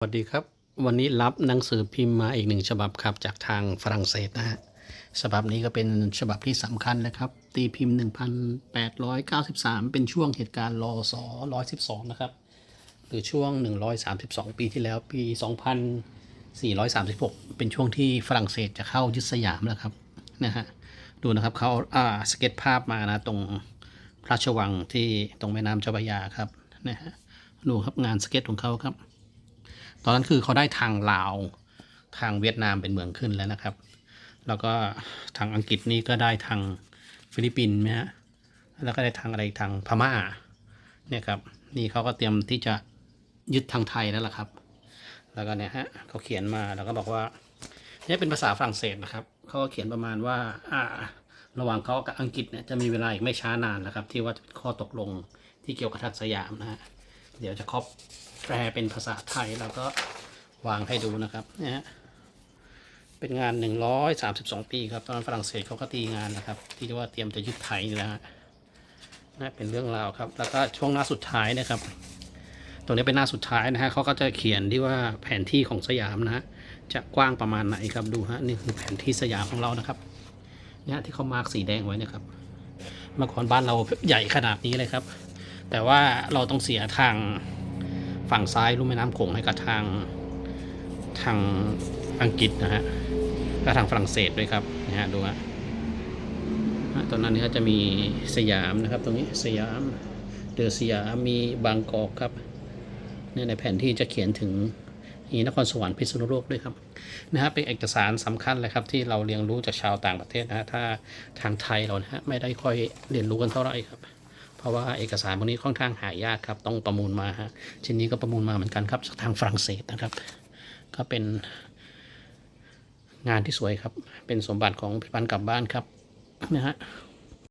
สวัสดีครับ วันนี้รับหนังสือพิมพ์มาอีกหนึ่งฉบับครับจากทางฝรั่งเศสนะฮะฉบับนี้ก็เป็นฉบับที่สำคัญนะครับตีพิมพ์ 1893 เป็นช่วงเหตุการณ์รอสอ112 นะครับ หรือช่วง 132 ปีที่แล้วปี 2436 เป็นช่วงที่ฝรั่งเศสจะเข้ายึดสยามแล้วครับนะฮะดูนะครับเขาอ่าสเก็ตภาพมานะตรงพระราชวังที่ตรงแม่น้ำเจ้าพระยาครับนะฮะดูครับงานสเก็ตของเขาครับ อนนั้นคือเขาได้ทางลาว ทางเวียดนามเป็นเมืองขึ้นแล้วนะครับ แล้วก็ทางอังกฤษนี่ก็ได้ทางฟิลิปปินส์ไหมฮะแล้วก็ได้ทางอะไรอีกทางพม่าเนี่ยครับนี่เขาก็เตรียมที่จะยึดทางไทยแล้วล่ะครับ แล้วก็เนี่ยฮะเขาเขียนมาแล้วก็บอกว่าเนี่ยเป็นภาษาฝรั่งเศสนะครับเขาก็เขียนประมาณว่าอ่า ระหว่างเขากับอังกฤษเนี่ยจะมีเวลาอีกไม่ช้านานนะครับ ที่ว่าจะเป็นข้อตกลงที่เกี่ยวกับทักสยามนะฮะ เดี๋ยวจะครอบแปลเป็นภาษาไทยแล้วก็วางให้ดูนะครับเนี่ยฮะเป็นงาน 132 ปีครับ ตอนนั้นฝรั่งเศสเขาก็ตีงานนะครับ ที่เรียกว่าเตรียมจะยึดไทยนะฮะนะเป็นเรื่องราวครับ แล้วก็ช่วงหน้าสุดท้ายนะครับ ตรงนี้เป็นหน้าสุดท้ายนะฮะเขาก็จะเขียนที่ว่าแผนที่ของสยามนะฮะจะกว้างประมาณไหนครับดูฮะนี่คือแผนที่สยามของเรานะครับเนี่ยที่เขามาร์กสีแดงไว้นะครับเมื่อก่อนบ้านเราใหญ่ขนาดนี้เลยครับ แต่ว่าเราต้องเสียทางฝั่งซ้ายลุ่มแม่น้ำโขงให้กับทางทางอังกฤษนะฮะและทางฝรั่งเศสด้วยครับนะฮะดูฮะตอนนั้นนี่จะมีสยามนะครับ ตรงนี้สยามเดือสยามมีบางกอกครับเนี่ยในแผนที่จะเขียนถึงมีนครสวรรค์พิษณุโลกด้วยครับนะฮะเป็นเอกสารสำคัญเลยครับที่เราเรียนรู้จากชาวต่างประเทศนะฮะถ้าทางไทยเรานะฮะไม่ได้ค่อยเรียนรู้กันเท่าไหร่ครับ เพราะว่าเอกสารพวกนี้ค่อนข้างหายากครับ ต้องประมูลมาฮะชิ้นนี้ก็ประมูลมาเหมือนกันครับจากทางฝรั่งเศสนะครับ ก็เป็นงานที่สวยครับ เป็นสมบัติของพิพันธ์กลับบ้านครับนะฮะ